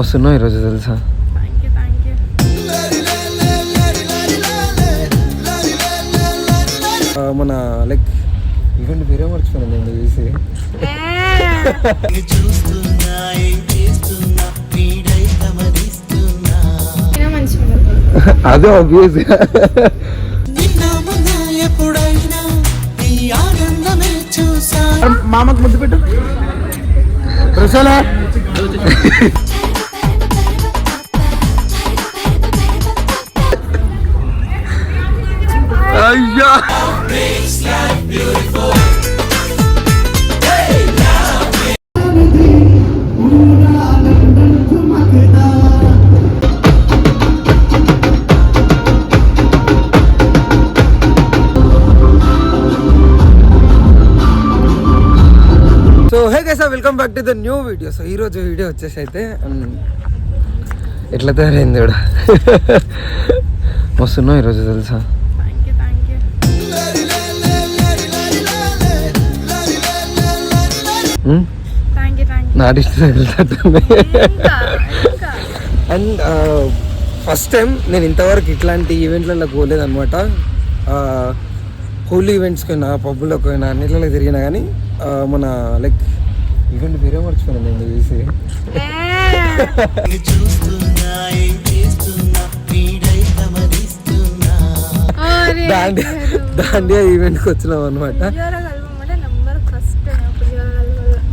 మస్తున్నావు ఈరోజు తెలుసా? మన లైక్ ఈవెంట్ వేరే మర్చిపోయాను నేను చూసి. అదే ఆబ్వియస్ మామకు ముద్దు పెట్టు. ప్రసాలా అయ్యా so hey guys welcome back to the new video so ఈరోజు వీడియో వచ్చేసి అయితే ఉమ్, ఎట్లా తయారైంది కూడా వస్తున్నావు ఈరోజు తెలుసా థ్యాంక్ యూ థ్యాంక్ నా డిస్ట్ తగులుతుంది ఇంకా ఇంకా అండ్ ఫస్ట్ టైం నేను ఇంతవరకు ఇట్లాంటి ఈవెంట్లలో పోలేదు అనమాట హోలీ ఈవెంట్స్కి పోయినా పబ్బులకు పోయినా అన్నిట్లలో తిరిగినా కానీ మన లైక్ ఈవెంట్ వేరే మర్చిపోయాను నేను చూసి. దాండియా దాండియా ఈవెంట్కి వచ్చినాం అనమాట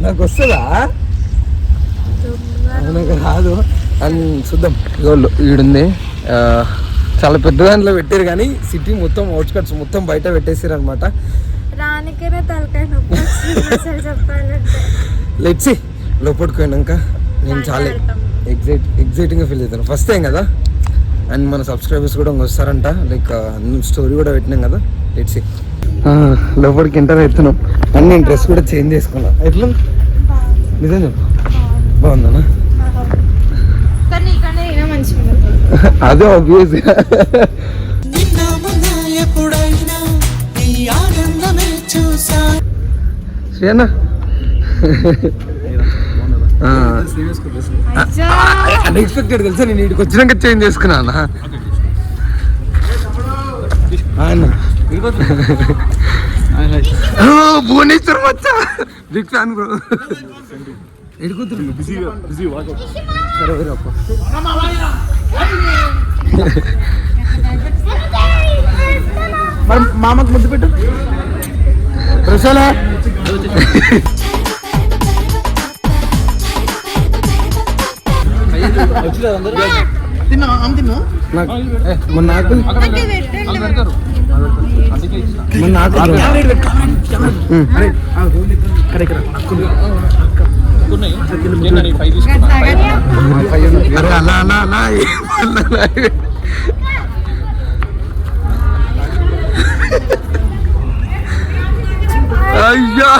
నాకు వస్తుందా? నాకు రాదు. అని చూద్దాం. ఇగోళ్ళు ఈడుంది. ఆ, చాలా పెద్ద దాంట్లో పెట్టారు కానీ సిటీ మొత్తం అవుట్స్కట్స్ మొత్తం బయట పెట్టేసారు అనమాట లెట్సి లోపలికి పోయినాక నేను చాలా. ఎగ్జైట్ ఎగ్జైటింగ్గా ఫీల్ అవుతాను ఫస్ట్ టైం కదా? అండ్ మన సబ్స్క్రైబర్స్ కూడా వస్తారంట. లైక్ స్టోరీ కూడా పెట్టినాం కదా? లెట్సి లోపలికి ఎంటర్ అవుతున్నాం. అండ్ నేను డ్రెస్ కూడా చేంజ్ చేసుకున్నా. ఎట్లా నిజం చెప్పు. బాగుందనా కానీ ఇక్కడ అయినా మంచిగా అదే ఆబ్వియస్ అన్ఎక్స్పెక్టెడ్ తెలుసా నేను ఇక్కడికి వచ్చినాక చేంజ్ చేసుకున్నా ఆయన భువనేశ్వరం వచ్చా బిగ్ ఫ్యాన్ బ్రో ఎడుకుతున్నా సరే వేరే అప్ప మరి మామకు ముద్దు పెట్టు. ప్రసాలా? నాకు నాకు మన నాకు ఉమ్. అరే అలా అలా అలా ఏమన్నా అలా. అయ్యా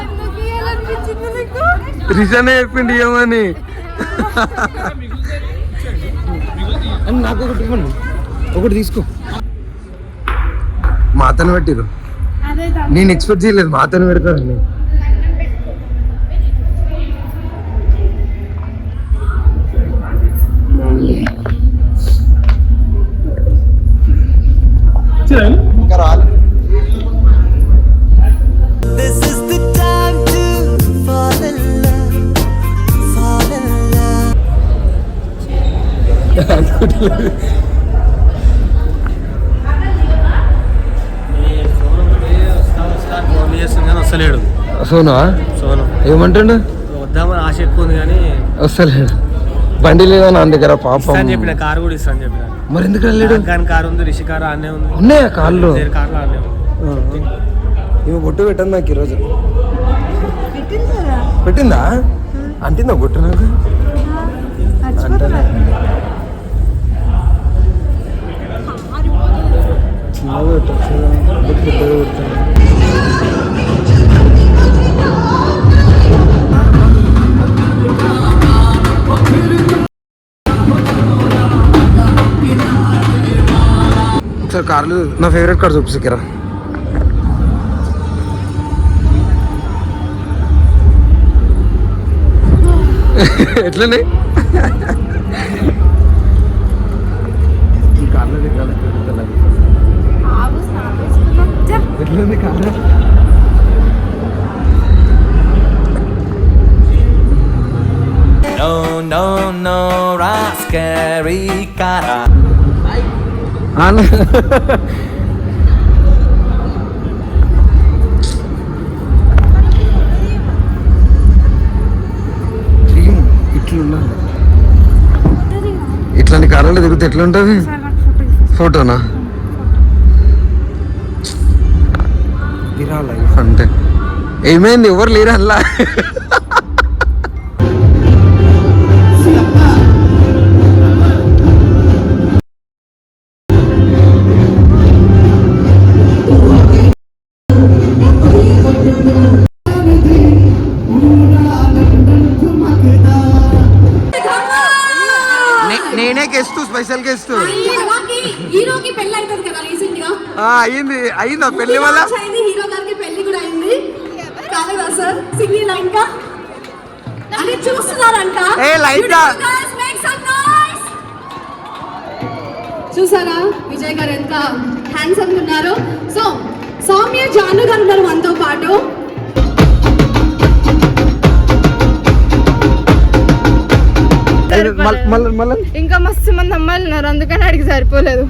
ఎందుకు ఇయ్యాలనిపించింది నీకు రిజనే చెప్పిండి ఏమని అని నాకు ఒకటి ఇవ్వండి. ఒకటి తీసుకో. మా అతను పెట్టిరు నేను ఎక్స్పెక్ట్ చేయలేదు మా అతను పెడతారని వస్తలేడు. సోనా? సోను. ఏమంటుండు? వద్దామని ఆశ ఎక్కువ ఉంది కానీ వస్తలేడు. బండి లేదా నా దగ్గర పాపం. చెప్పిన కారు కూడా ఇస్తాను చెప్పిన. మరి ఎందుకు వెళ్ళాడు కానీ కారు ఉంది రిషి కారు అన్నే ఉంది. ఉన్నాయా కార్లో? అన్నే ఉంది. ఇవి బొట్టు పెట్టండి నాకు ఈరోజు. పెట్టిందా? అంటిందా బొట్టు నాకు? ఒకసారి కార్లు నా ఫేవరెట్ కార్ చూపిసిరా ఎట్లనే ఈ కార్లో. జా. ఎట్లుంది కార్ ఇట్లాంటి తిరిగితే ఎట్లుంటుంది సార్ నాకు ఫోటో తీసేసి. ఫోటోనా? అంటే ఏమైంది? ఎవరు లేరు అల్లా స్పెషల్ గెస్ట్. హీరోకి హీరోకి పెళ్ళి వల్ల? అయింది హీరో గారికి పెళ్ళి కూడా అయింది. కాలేదా సార్? సింగిల్ అని చూస్తున్నారంట. ఏ. చూసారా? విజయ్ గారు ఎంత హ్యాండ్సమ్ ఉన్నారు. సో సౌమ్య జాను గారు ఉన్నారు మనతో పాటు. ఇంకా మస్తు మంది అమ్మాయిలు ఉన్నారు అందుకని అడిగి సరిపోలేదు.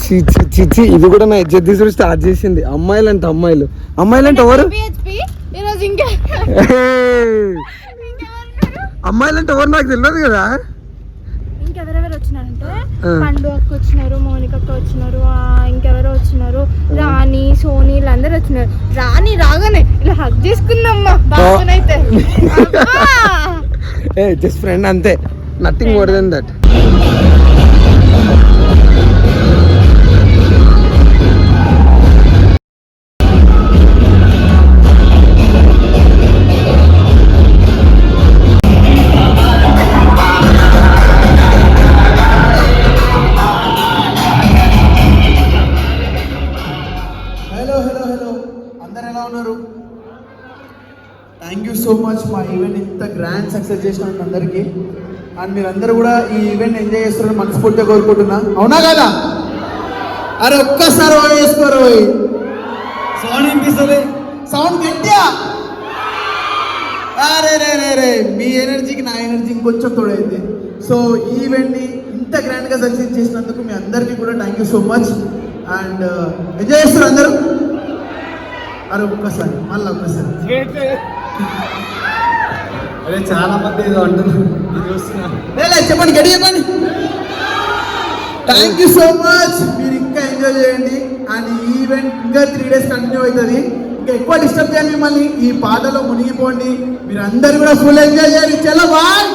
చి చి చి చి ఇది కూడా నా ఇజ్జత్ తీసుడు స్టార్ట్ చేసింది. అమ్మాయిలు. అంటే అమ్మాయిలు అమ్మాయిలు అంటే ఎవరు! అమ్మాయిలు అంటే ఎవరు నాకు తెలియదు కదా? ఇంకెవరెవరు వచ్చినారంటే. పండు అక్క వచ్చినారు మౌనిక అక్క వచ్చినారు ఆ, ఇంకెవరో వచ్చినారు రాణి సోని వీళ్ళందరూ వచ్చినారు. రాణి రాగానే ఇలా హక్ చేసుకుందమ్మా ఏ జస్ట్ ఫ్రెండ్ అంతే. Nothing more than that hello hello hello అందరు ఎలా ఉన్నారు? థ్యాంక్ యూ సో మచ్ మా ఈవెంట్ ఇంత గ్రాండ్ సక్సెస్ చేసిన అందరికీ. అండ్ మీరందరూ కూడా ఈ ఈవెంట్ ఎంజాయ్ చేస్తారని మనస్ఫూర్తిగా కోరుకుంటున్నా. అవునా కదా? అరే ఒక్కసారి ఓ వేసుకోరు సౌండ్ వినిపిస్తుంది సౌండ్ గట్టిగా అరే రే రే రే మీ ఎనర్జీకి నా ఎనర్జీ ఇంకొంచెం తోడైంది. సో ఈ ఈవెంట్ని ఇంత గ్రాండ్గా సక్సెస్ చేసినందుకు మీ అందరికీ కూడా thank you so much and enjoy చేస్తారు అందరూ? అరే ఒక్కసారి మళ్ళీ ఒక్కసారి. అదే చాలా మంది ఏదో అంటున్నారు. చెప్పండి గడి చెప్పండి. థ్యాంక్ యూ సో మచ్ మీరు ఇంకా ఎంజాయ్ చేయండి. అండ్ ఈ ఈవెంట్ ఇంకా త్రీ డేస్ కంటిన్యూ అవుతుంది. ఇంకా ఎక్కువ డిస్టర్బ్ చేయాలి మిమ్మల్ని. ఈ పాటలో మునిగిపోండి. మీరు అందరు కూడా ఫుల్ ఎంజాయ్ చేయాలి చలో బాయ్.